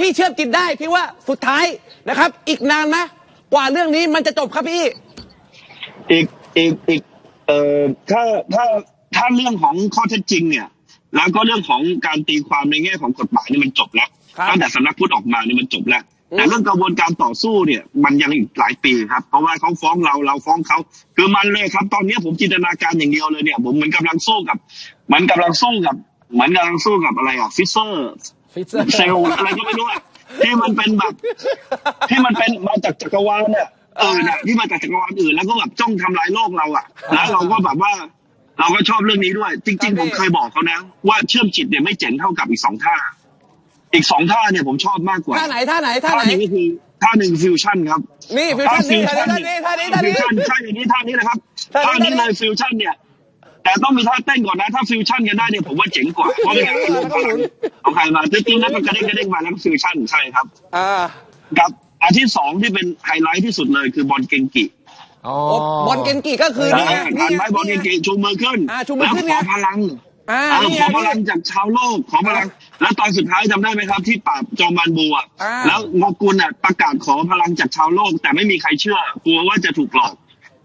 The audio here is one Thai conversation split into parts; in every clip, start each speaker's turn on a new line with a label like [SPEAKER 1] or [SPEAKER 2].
[SPEAKER 1] พี่เชื่อมจิตได้พี่ว่าสุดท้ายนะครับ อีกนานไหมกว่าเรื่องนี้มันจะจบครับพี่
[SPEAKER 2] อีกอีกอีกเอ่อถ้าถ้าถ้าเรื่องของข้อเท็จจริงเนี่ย แล้วก็เรื่องของการตีความในแง่ของกฎหมายนี่มันจบแล้ว
[SPEAKER 1] ครับ
[SPEAKER 2] ตั้งแต่สำนักพุทธออกมานี่มันจบแล้ว
[SPEAKER 1] อืม
[SPEAKER 2] แต่เรื่องกระบวนการต่อสู้เนี่ยมันยังอีกหลายปีครับ เพราะว่าเขาฟ้องเราเราฟ้องเขาคือมันเลยครับ ตอนนี้ผมจินตนาการอย่างเดียวเลยเนี่ย ผมเหมือนกำลังสู้กับเหมือนกำลังสู้กับเหมือนกำลังสู้กับอะไรอะฟิเซอร์
[SPEAKER 1] ฟิเซอร์
[SPEAKER 2] เซลล์อะไรก็ไม่รู้อะที่มันเป็นแบบ ที่มันเป็นมาจากจักรวาลเนี่ยเออเนี่ยที่มาจากจักรวาลอื่นแล้วก็แบบจ้องทำลายโลกเราอะแล้วเราก็แบบว่า เราก็ชอบเรื่องนี้ด้วย จริง ๆ ผมเคยบอกเขานะ ว่าเชื่อมจิตเนี่ยไม่เจ๋งเท่ากับอีกสองท่า อีกสองท่าเนี่ยผมชอบมากกว่า
[SPEAKER 1] ท่าไหนท่าไหนท่า
[SPEAKER 2] ท่า
[SPEAKER 1] ไหน
[SPEAKER 2] หนึ่งก็คือท่าหนึ่งฟิวชั่นครับ
[SPEAKER 1] นี่ฟิวชั่นนี่ท่านี้ท่านี้ท่านี้ท่า
[SPEAKER 2] ฟิว
[SPEAKER 1] นี้
[SPEAKER 2] ชั่นใช่อย่างนี้ท่านี้นะครับ
[SPEAKER 1] ท่านี้
[SPEAKER 2] ท่านี้เลยฟิวชั่นเนี่ย แต่ต้องมีท่าเต้นก่อนนะ ถ้าฟิวชั่นกันได้เนี่ยผมว่าเจ๋งกว่าเพราะไม่งั้นรวมพลังเอาใครมาจริงๆแล้วมันกระเด้งกระเด้งมาแล้วฟิวชั่นใช่ครับ
[SPEAKER 1] อ่า
[SPEAKER 2] ครับอันที่สองที่เป็นไฮไลท์ที่สุดเลยคือบอลเกงกิ
[SPEAKER 3] อ๋อ
[SPEAKER 1] โอ้บอลเกนกิก็คือนี่ไง
[SPEAKER 2] อ่าทันไหมบอลเกงกิชูมือขึ้น
[SPEAKER 1] อ่าชูมือขึ้น
[SPEAKER 2] แล้วขอ
[SPEAKER 1] ไง
[SPEAKER 2] พลัง
[SPEAKER 1] อ่า
[SPEAKER 2] อ่า
[SPEAKER 1] นี่
[SPEAKER 2] ข
[SPEAKER 1] ไง
[SPEAKER 2] อพลังจากชาวโลกขอพลัง แล้วตอนสุดท้ายจำได้ไหมครับ ที่ปราบจอมบานบูอะ
[SPEAKER 1] อ่า
[SPEAKER 2] แล้วงอกุลอะประกาศขอพลังจากชาวโลก แต่ไม่มีใครเชื่อกลัวว่าจะถูกหลอก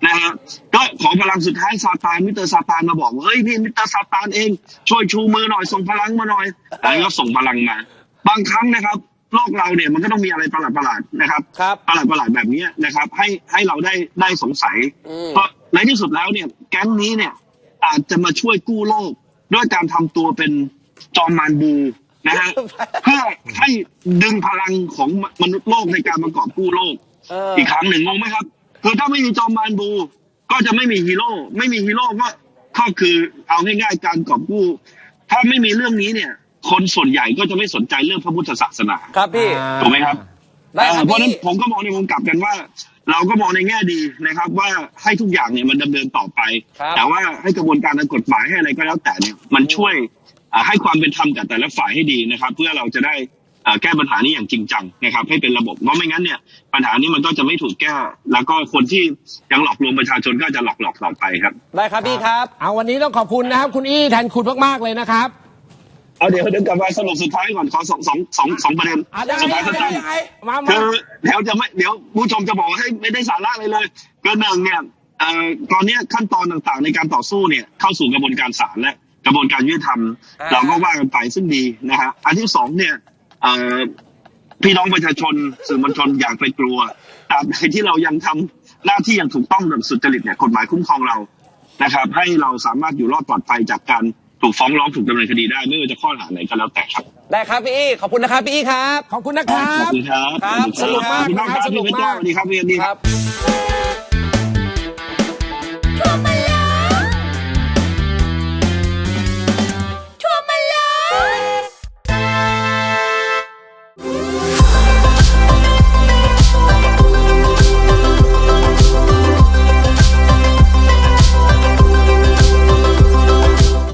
[SPEAKER 2] นะฮะก็ขอพลังสุดท้ายซาตานมิเตอร์ซาตานมาบอกเฮ้ยนี่มิเตอร์ซาตานเอง ช่วยชูมือหน่อยส่งพลังมาหน่อยแล้วก็ส่งพลังมา บางครั้งนะครับโลกเราเนี่ยมันก็ต้องมีอะไรประหลาดประหลาดๆนะครับ
[SPEAKER 1] รบ
[SPEAKER 2] ประหลาดประหลาดๆแบบนี้นะครับ ให้ให้เราได้ได้สงสัย เพราะในที่สุดแล้วเนี่ยแก๊งนี้เนี่ยอาจจะมาช่วยกู้โลก ด้วยการทำตัวเป็นจอมมารบูนะฮะเพื่อให้ดึงพลังของมนุษย์โลกในการมากอบกู้โลก อีกครั้งหนึ่งงงไหมครับ คือถ้าไม่มีจอมมารบู ก็จะไม่มีฮีโร่ไม่มีฮีโร่ก็ก็คือเอาง่ายๆการกอบกู้ ถ้าไม่มีเรื่องนี้เนี่ย คนส่วนใหญ่ก็จะไม่สนใจเรื่องพระพุทธศาสนา
[SPEAKER 1] ครับพี่
[SPEAKER 2] ถูกไหมครับ
[SPEAKER 1] ได้ครับ
[SPEAKER 2] เอ่อเพราะฉะนั้น
[SPEAKER 1] พี่
[SPEAKER 2] ผมก็มองในมุมกลับกันว่า เราก็มองในแง่ดีนะครับ ว่าให้ทุกอย่างเนี่ยมันดำเนินต่อไป
[SPEAKER 1] ครับ
[SPEAKER 2] แต่ว่าให้กระบวนการทางกฎหมายให้อะไรก็แล้วแต่เนี่ยมันช่วยอ่าให้ความเป็นธรรมกับแต่ละฝ่ายให้ดีนะครับ เพื่อเราจะได้อ่า แก้ปัญหานี้อย่างจริงจังนะครับให้เป็นระบบเพราะไม่งั้นเนี่ยปัญหานี้มันก็จะไม่ถูกแก้ แล้วก็คนที่ยังหลอกลวงประชาชนก็จะหลอกหลอกต่อไปครับ
[SPEAKER 1] ได้ครับพี่ครับ
[SPEAKER 3] เอาวันนี้ต้องขอบคุณนะครับ คุณอี้แทนคุณมากๆเลยนะครับ
[SPEAKER 2] เอาเดี๋ยวเดี๋ยวกลับมาสรุปสุดท้ายก่อนขอสองสองสองสองประเด็น
[SPEAKER 3] อะได้
[SPEAKER 2] สุดท้าย
[SPEAKER 3] ได้
[SPEAKER 2] สั้น
[SPEAKER 3] ได้
[SPEAKER 2] ๆ
[SPEAKER 3] มามา
[SPEAKER 2] คือเดี๋ยวจะไม่เดี๋ยวผู้ชมจะบอกว่าให้ยไม่ได้สาระเลยเลยก็หนึ่งเนี่ยเอ่อตอนเนี้ยขั้นตอนต่างๆ ในการต่อสู้เนี่ยเข้าสู่กระบวนการศาลและกระบวนการยุติธรรม
[SPEAKER 1] อ่า
[SPEAKER 2] เราก็ว่ากันไปซึ่งดีนะฮะอันที่สองเนี่ยเอ่อ พี่น้องประชาชนสื่อมวลชนอย่าไปกลัวตราบใดที่เรายังทำหน้าที่อย่างถูกต้องแบบสุจริตเนี่ยกฎหมายคุ้มครองเรานะครับ ให้เราสามารถอยู่รอดปลอดภัยจากการถูกฟ้องร้องถูกดำเนินคดีได้ไม่ว่าจะข้อหาไหนก็แล้วแต่ครับ
[SPEAKER 1] ได้ครับพี่อี้ขอบคุณนะครับพี่อี้ครับ
[SPEAKER 3] ขอบคุณนะครั
[SPEAKER 2] ขอบบคุณครับ
[SPEAKER 1] ครับ
[SPEAKER 2] สวัสดี
[SPEAKER 3] สนุกมาก
[SPEAKER 2] พี่น้องครับ
[SPEAKER 3] สนุ
[SPEAKER 2] พี่
[SPEAKER 3] ก
[SPEAKER 2] เพชร
[SPEAKER 3] มาก
[SPEAKER 2] เจ้าสวัสดีครับพี่เอ็นดี
[SPEAKER 1] ครับ